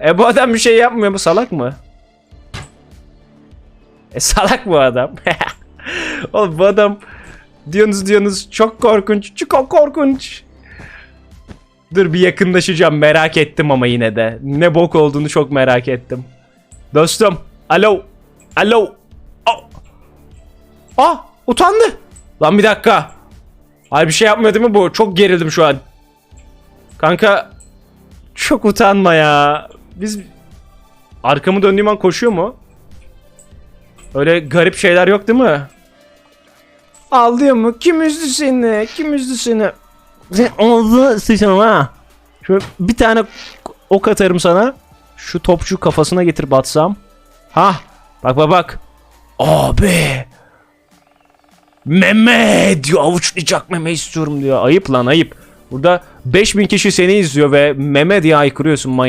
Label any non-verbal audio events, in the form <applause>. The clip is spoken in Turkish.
E bu adam bir şey yapmıyor mu? Salak mı? E salak bu adam. <laughs> Oğlum bu adam diyorsunuz diyorsunuz çok korkunç. Çok korkunç. Dur bir yakınlaşacağım merak ettim ama yine de. Ne bok olduğunu çok merak ettim. Dostum. Alo. Alo. Oh. Ah utandı. Lan bir dakika. Hayır bir şey yapmıyor değil mi bu? Çok gerildim şu an. Kanka çok utanma ya. Biz arkamı döndüğüm an koşuyor mu? Öyle garip şeyler yok değil mi? Ağlıyor mu? Kim üzdü seni? Kim üzdü seni? Sen oldu sıçan ha. Şöyle bir tane ok atarım sana. Şu topçu kafasına getir batsam. Ha, bak bak bak. Abi. Meme diyor avuçlayacak meme istiyorum diyor. Ayıp lan ayıp. Burada 5000 kişi seni izliyor ve meme diye haykırıyorsun manyak.